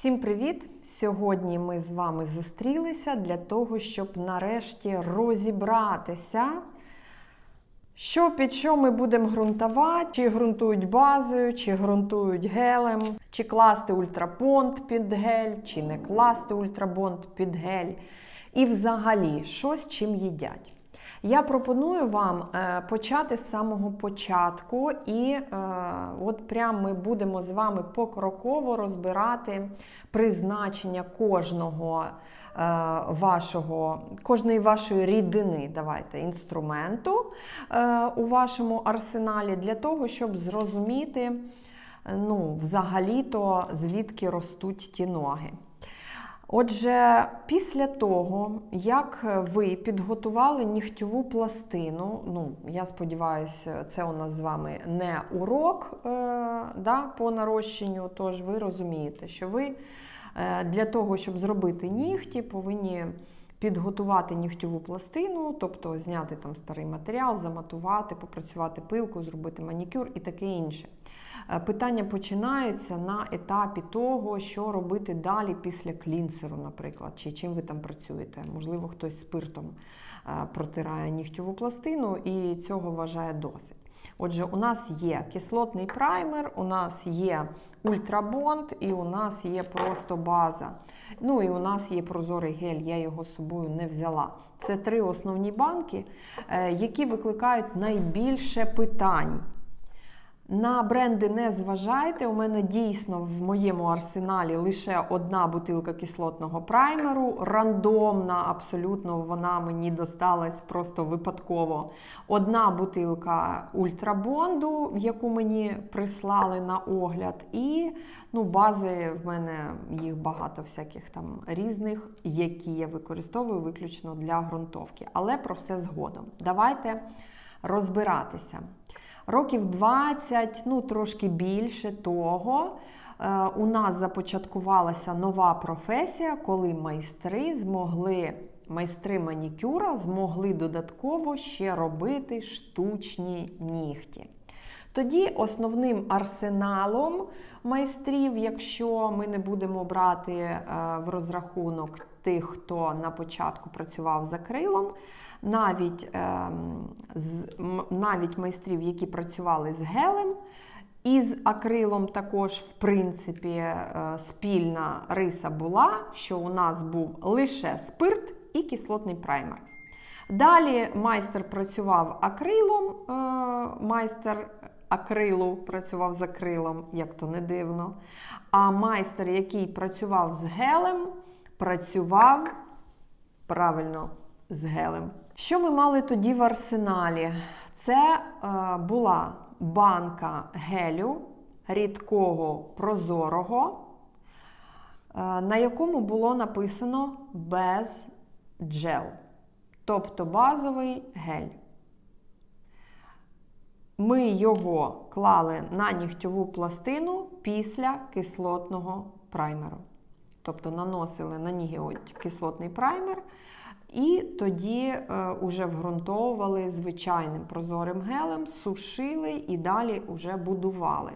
Всім привіт! Сьогодні ми з вами зустрілися для того, щоб нарешті розібратися, що під що ми будемо ґрунтувати, чи ґрунтують базою, чи ґрунтують гелем, чи класти ультрабонд під гель, чи не класти ультрабонд під гель. І взагалі, що з чим їдять. Я пропоную вам е, почати з самого початку, і е, от прямо ми будемо з вами покроково розбирати призначення кожного е, вашого, кожної вашої рідини, давайте, інструменту у вашому арсеналі для того, щоб зрозуміти, ну, взагалі-то звідки ростуть ті ноги. Отже, після того, як ви підготували нігтьову пластину, ну, я сподіваюся, це у нас з вами не урок е, да, по нарощенню, тож ви розумієте, що ви е, для того, щоб зробити нігті, повинні підготувати нігтьову пластину, тобто зняти там старий матеріал, заматувати, попрацювати пилку, зробити манікюр і таке інше. Е, питання починаються на етапі того, що робити далі після клінсеру, наприклад, чи чим ви там працюєте. Можливо, хтось спиртом е, протирає нігтьову пластину і цього вважає досить. Отже, у нас є кислотний праймер, у нас є ультрабонд і у нас є просто база. Ну і у нас є прозорий гель, я його з собою не взяла. Це три основні банки, е, які викликають найбільше питань. На бренди не зважайте. У мене дійсно в моєму арсеналі лише одна бутилка кислотного праймеру. Рандомна, абсолютно вона мені досталась просто випадково. Одна бутилка ультрабонду, яку мені прислали на огляд. І ну, бази в мене їх багато всяких там різних, які я використовую виключно для ґрунтовки. Але про все згодом. Давайте розбиратися. Років 20, ну трошки більше того, е, у нас започаткувалася нова професія, коли майстри змогли, майстри манікюра змогли додатково ще робити штучні нігті. Тоді основним арсеналом майстрів, якщо ми не будемо брати е, в розрахунок тих, хто на початку працював за крилом, навіть ем, навіть майстрів, які працювали з гелем. І з акрилом також, в принципі, е, спільна риса була, що у нас був лише спирт і кислотний праймер. Далі майстер працював акрилом, е, майстер акрилу працював з акрилом, як то не дивно. А майстер, який працював з гелем, працював правильно з гелем. Що ми мали тоді в арсеналі? Це е, була банка гелю рідкого прозорого, е, на якому було написано без джел, тобто базовий гель. Ми його клали на нігтьову пластину після кислотного праймеру. Тобто наносили на ніготь кислотний праймер. І тоді е, вґрунтовували звичайним прозорим гелем, сушили і далі вже будували.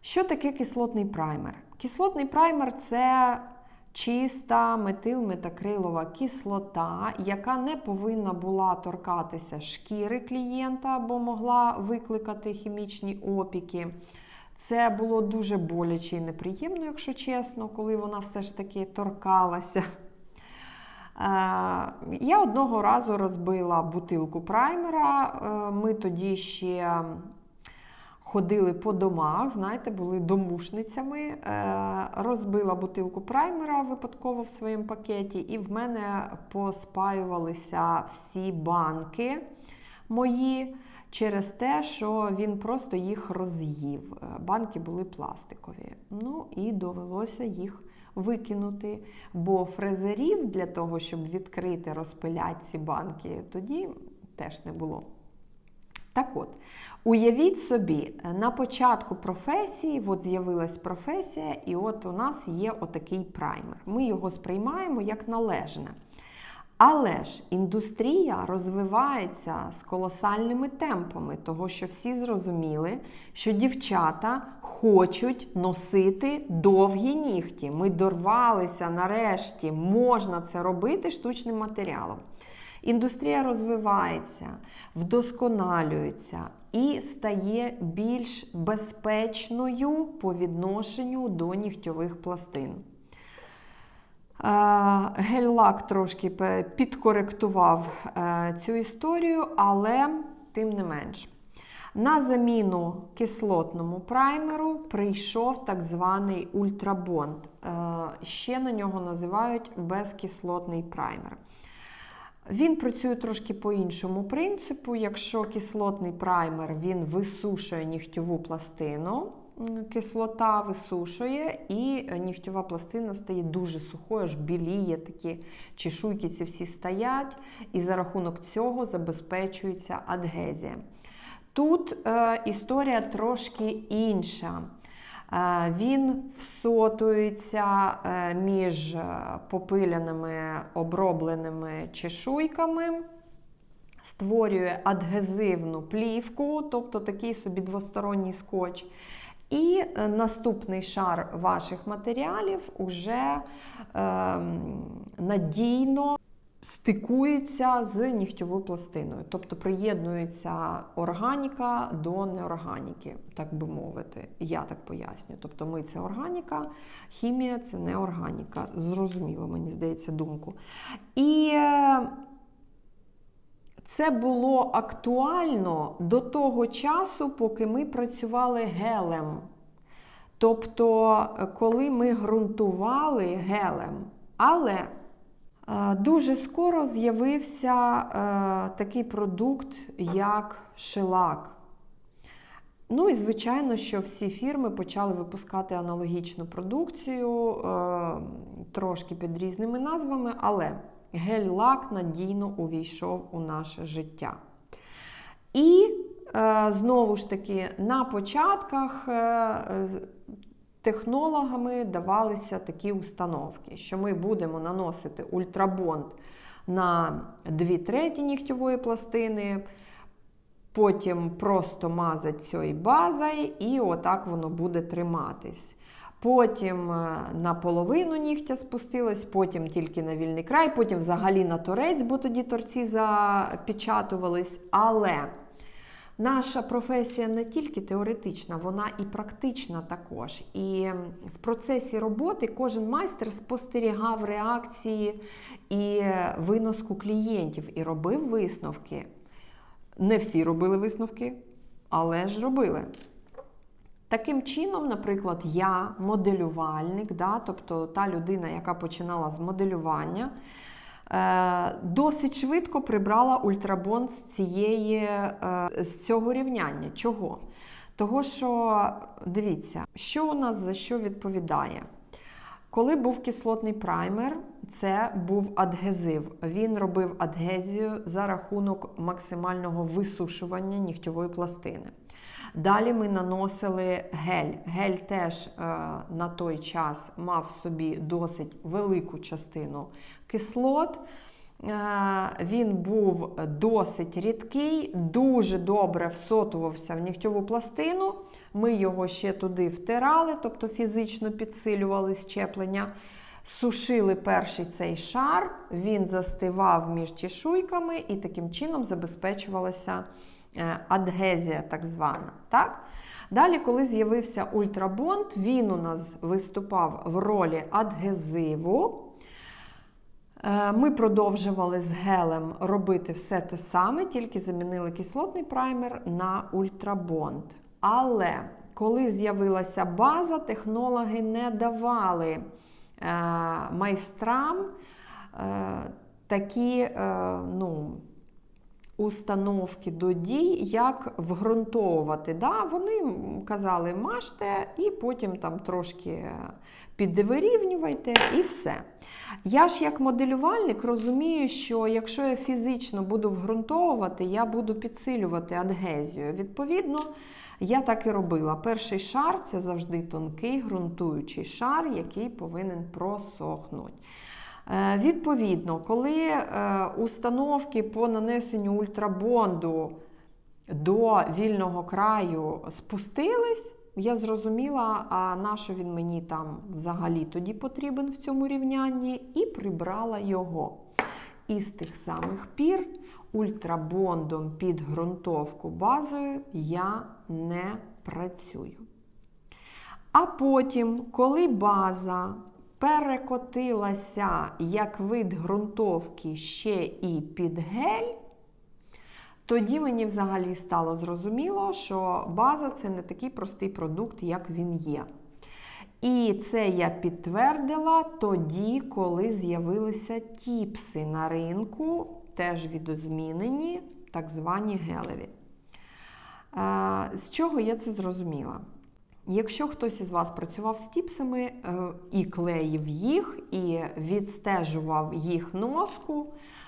Що таке кислотний праймер? Кислотний праймер це чиста метилметакрилова кислота, яка не повинна була торкатися шкіри клієнта, бо могла викликати хімічні опіки. Це було дуже боляче і неприємно, якщо чесно, коли вона все ж таки торкалася. Е, я одного разу розбила бутилку праймера. Е, ми тоді ще ходили по домах, знаєте, були домушницями. Е, розбила бутилку праймера випадково в своєму пакеті, і в мене поспаювалися всі банки мої. Через те, що він просто їх роз'їв. Банки були пластикові. Ну і довелося їх викинути. Бо фрезерів для того, щоб відкрити, розпиляти ці банки, тоді теж не було. Так от, уявіть собі, на початку професії, от з'явилась професія, і от у нас є отакий праймер. Ми його сприймаємо як належне. Але ж індустрія розвивається з колосальними темпами, того що всі зрозуміли, що дівчата хочуть носити довгі нігті. Ми дорвалися нарешті, можна це робити штучним матеріалом. Індустрія розвивається, вдосконалюється і стає більш безпечною по відношенню до нігтьових пластин. Е, Гель-лак трошки підкоректував е, цю історію, але тим не менш. На заміну кислотному праймеру прийшов так званий ультрабонд. Е, Ще на нього називають безкислотний праймер. Він працює трошки по іншому принципу. Якщо кислотний праймер він висушує нігтьову пластину, кислота висушує, і нігтьова пластина стає дуже сухою, аж біліє, такі чешуйки ці всі стоять, і за рахунок цього забезпечується адгезія. Тут е, історія трошки інша. Е, Він всотується е, між е, попиляними обробленими чешуйками, створює адгезивну плівку, тобто такий собі двосторонній скотч. І е, наступний шар ваших матеріалів уже е, надійно стикується з нігтьовою пластиною, тобто приєднується органіка до неорганіки, так би мовити. Я так поясню. Тобто ми це органіка, хімія це неорганіка. Зрозуміло, мені здається, думку. І е, це було актуально до того часу, поки ми працювали гелем. Тобто, коли ми ґрунтували гелем. Але е, дуже скоро з'явився е, такий продукт, як шелак. Ну і звичайно, що всі фірми почали випускати аналогічну продукцію, е, трошки під різними назвами, але гель-лак надійно увійшов у наше життя. І е, знову ж таки, на початках е, технологами давалися такі установки, що ми будемо наносити ультрабонд на 2 треті нігтьової пластини. Потім просто мазати цією базою, і отак воно буде триматись. Потім е, на половину нігтя спустилось, потім тільки на вільний край, потім взагалі на торець, бо тоді торці запечатувались. Але наша професія не тільки теоретична, вона і практична також. І в процесі роботи кожен майстер спостерігав реакції і виноску клієнтів і робив висновки. Не всі робили висновки, але ж робили. Таким чином, наприклад, я моделювальник, да, тобто та людина, яка починала з моделювання, е, досить швидко прибрала ультрабонд з, цієї, е, з цього рівняння. Чого? Того, що дивіться, що у нас за що відповідає. Коли був кислотний праймер, це був адгезив. Він робив адгезію за рахунок максимального висушування нігтьової пластини. Далі ми наносили гель. Гель теж е, на той час мав собі досить велику частину кислот. Е, він був досить рідкий, дуже добре всотувався в нігтьову пластину. Ми його ще туди втирали, тобто фізично підсилювали щеплення. Сушили перший цей шар, він застивав між чешуйками і таким чином забезпечувалася адгезія, так звана. Так? Далі, коли з'явився ультрабонд, він у нас виступав в ролі адгезиву. Е, Ми продовжували з гелем робити все те саме, тільки замінили кислотний праймер на ультрабонд. Але коли з'явилася база, технологи не давали е, майстрам е, такі е, ну, установки до дій, як вґрунтовувати. Да? Вони казали, мажте, і потім там трошки підвирівнювайте, і все. Я ж як моделювальник розумію, що якщо я фізично буду вґрунтовувати, я буду підсилювати адгезію. Відповідно, я так і робила. Перший шар це завжди тонкий ґрунтуючий шар, який повинен просохнути. Е, Відповідно, коли е, установки по нанесенню ультрабонду до вільного краю спустились, я зрозуміла, а на що він мені там взагалі тоді потрібен в цьому рівнянні, і прибрала його. І з тих самих пір ультрабондом під ґрунтовку базою я не працюю. А потім, коли база перекотилася як вид ґрунтовки ще і під гель, тоді мені взагалі стало зрозуміло, що база це не такий простий продукт, як він є. І це я підтвердила тоді, коли з'явилися тіпси на ринку, теж відозмінені, так звані гелеві. Е, З чого я це зрозуміла? Якщо хтось із вас працював з тіпсами е, і клеїв їх, і відстежував їх носку,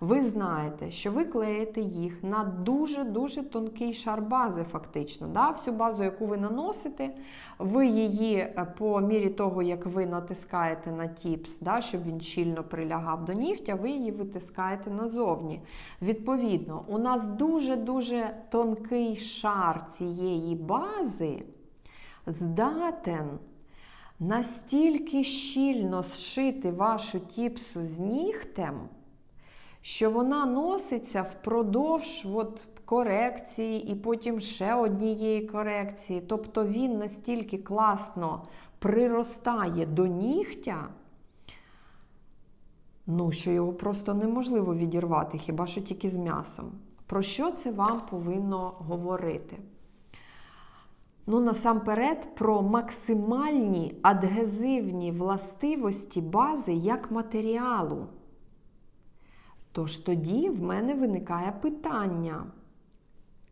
ви знаєте, що ви клеїте їх на дуже-дуже тонкий шар бази, фактично. Да? Всю базу, яку ви наносите, ви її е, по мірі того, як ви натискаєте на тіпс, да, щоб він щільно прилягав до нігтя, ви її витискаєте назовні. Відповідно, у нас дуже-дуже тонкий шар цієї бази здатен настільки щільно зшити вашу тіпсу з нігтем, що вона носиться впродовж от, корекції і потім ще однієї корекції. Тобто він настільки класно приростає до нігтя, ну, що його просто неможливо відірвати, хіба що тільки з м'ясом. Про що це вам повинно говорити? Ну, насамперед, про максимальні адгезивні властивості бази як матеріалу. Тож тоді в мене виникає питання.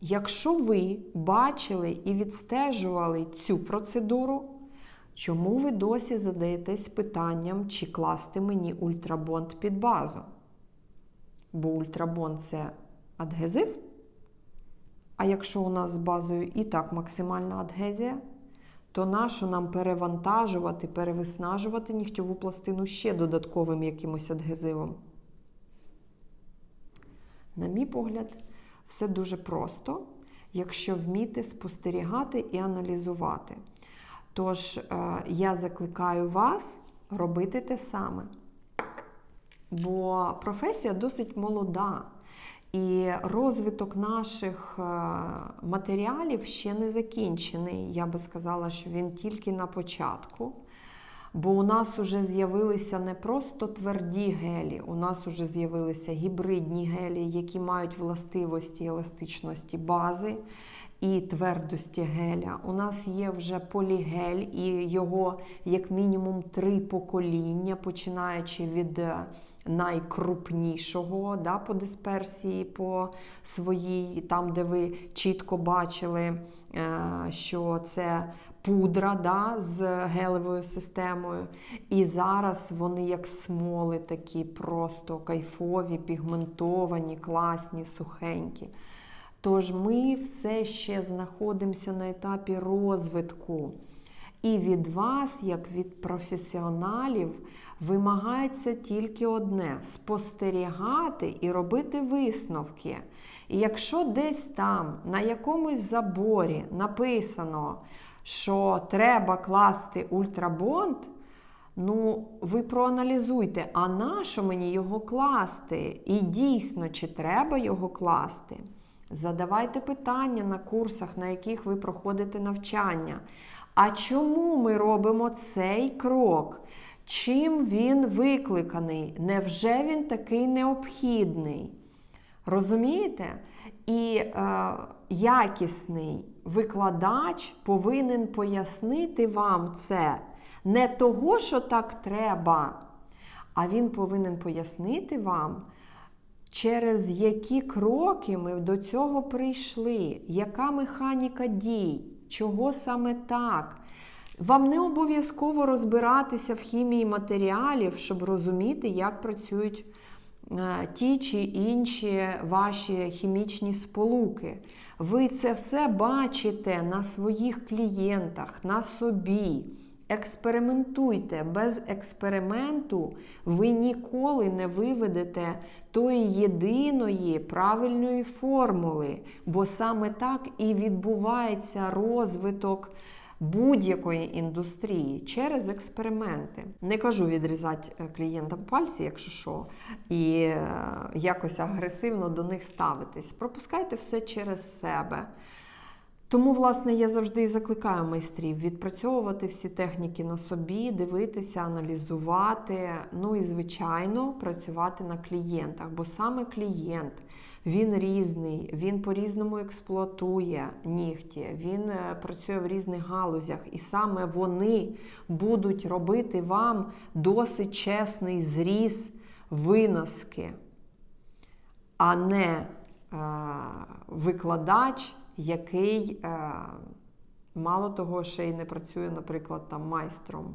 Якщо ви бачили і відстежували цю процедуру, чому ви досі задаєтесь питанням, чи класти мені ультрабонд під базу? Бо ультрабонд це адгезив? А якщо у нас з базою і так максимальна адгезія, то нащо нам перевантажувати, перевиснажувати нігтьову пластину ще додатковим якимось адгезивом? На мій погляд, все дуже просто, якщо вміти спостерігати і аналізувати. Тож, е, я закликаю вас робити те саме. Бо професія досить молода. І розвиток наших е, матеріалів ще не закінчений. Я би сказала, що він тільки на початку. Бо у нас вже з'явилися не просто тверді гелі, у нас вже з'явилися гібридні гелі, які мають властивості еластичності бази і твердості геля. У нас є вже полігель, і його як мінімум три покоління, починаючи від найкрупнішого да, по дисперсії, по своїй, там, де ви чітко бачили, е, що це пудра да, з гелевою системою. І зараз вони, як смоли, такі просто кайфові, пігментовані, класні, сухенькі. Тож ми все ще знаходимося на етапі розвитку. І від вас, як від професіоналів, вимагається тільки одне спостерігати і робити висновки. І якщо десь там, на якомусь заборі написано, що треба класти ультрабонд, ну, ви проаналізуйте, а на що мені його класти? І дійсно, чи треба його класти? Задавайте питання на курсах, на яких ви проходите навчання. А чому ми робимо цей крок? Чим він викликаний? Невже він такий необхідний? Розумієте? І е, якісний викладач повинен пояснити вам це не того, що так треба, а він повинен пояснити вам, через які кроки ми до цього прийшли, яка механіка дій, чого саме так. Вам не обов'язково розбиратися в хімії матеріалів, щоб розуміти, як працюють е, ті чи інші ваші хімічні сполуки. Ви це все бачите на своїх клієнтах, на собі. Експериментуйте. Без експерименту ви ніколи не виведете тої єдиної правильної формули, бо саме так і відбувається розвиток будь-якої індустрії через експерименти. Не кажу відрізати е, клієнтам пальці, якщо що, і е, якось агресивно до них ставитись. Пропускайте все через себе. Тому, власне, я завжди і закликаю майстрів відпрацьовувати всі техніки на собі, дивитися, аналізувати. Ну і, звичайно, працювати на клієнтах, бо саме клієнт. Він різний, він по-різному експлуатує нігті, він е, працює в різних галузях, і саме вони будуть робити вам досить чесний зріз виноски, а не е, викладач, який е, мало того, ще й не працює, наприклад, там майстром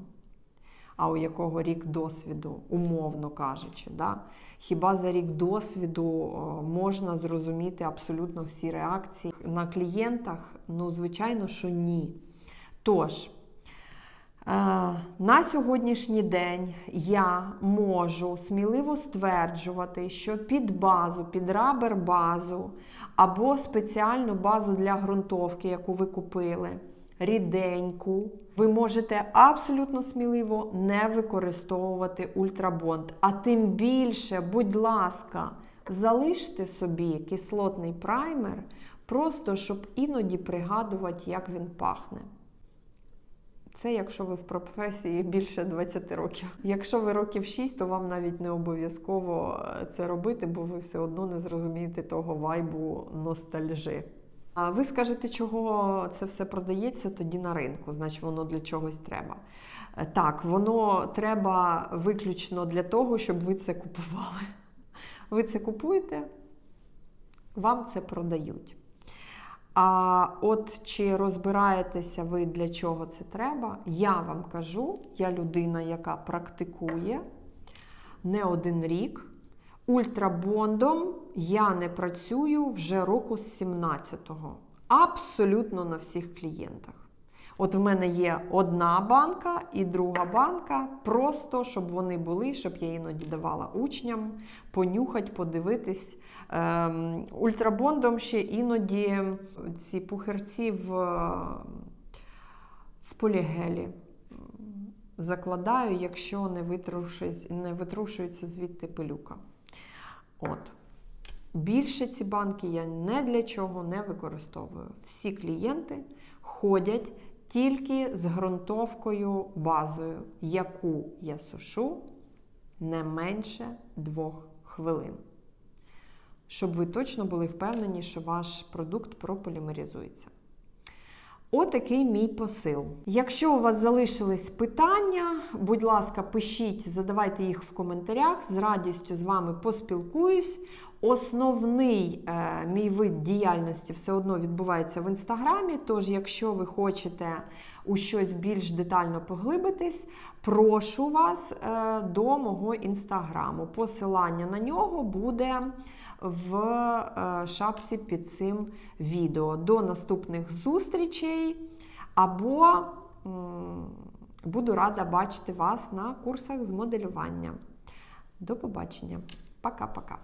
а у якого рік досвіду, умовно кажучи. Да? Хіба за рік досвіду можна зрозуміти абсолютно всі реакції на клієнтах? Ну, звичайно, що ні. Тож, е, на сьогоднішній день я можу сміливо стверджувати, що під базу, під рабер базу або спеціальну базу для ґрунтовки, яку ви купили, ріденьку, ви можете абсолютно сміливо не використовувати ультрабонд. А тим більше, будь ласка, залиште собі кислотний праймер, просто щоб іноді пригадувати, як він пахне. Це якщо ви в професії більше 20 років. Якщо ви років 6, то вам навіть не обов'язково е, це робити, бо ви все одно не зрозумієте того вайбу ностальжи. А ви скажете, чого це все продається тоді на ринку, значить воно для чогось треба. Е, так, воно треба виключно для того, щоб ви це купували. Ви це купуєте, вам це продають. А от чи розбираєтеся ви, для чого це треба, я вам кажу, я людина, яка практикує не один рік. Ультрабондом я не працюю вже року з 17-го. Абсолютно на всіх клієнтах. От в мене є одна банка і друга банка, просто щоб вони були, щоб я іноді давала учням понюхати, подивитись. Ем, ультрабондом ще іноді ці пухерці в, в полігелі закладаю, якщо не витрушується, не витрушується звідти пилюка. От. Більше ці банки я не для чого не використовую. Всі клієнти ходять тільки з ґрунтовкою базою, яку я сушу не менше двох хвилин. Щоб ви точно були впевнені, що ваш продукт прополімеризується. Отакий мій посил. Якщо у вас залишились питання, будь ласка, пишіть, задавайте їх в коментарях. З радістю з вами поспілкуюсь. Основний е, мій вид діяльності все одно відбувається в інстаграмі. Тож, якщо ви хочете у щось більш детально поглибитись, прошу вас е, до мого інстаграму. Посилання на нього буде в е, шапці під цим відео. До наступних зустрічей або буду рада бачити вас на курсах з моделювання. До побачення. Пока-пока.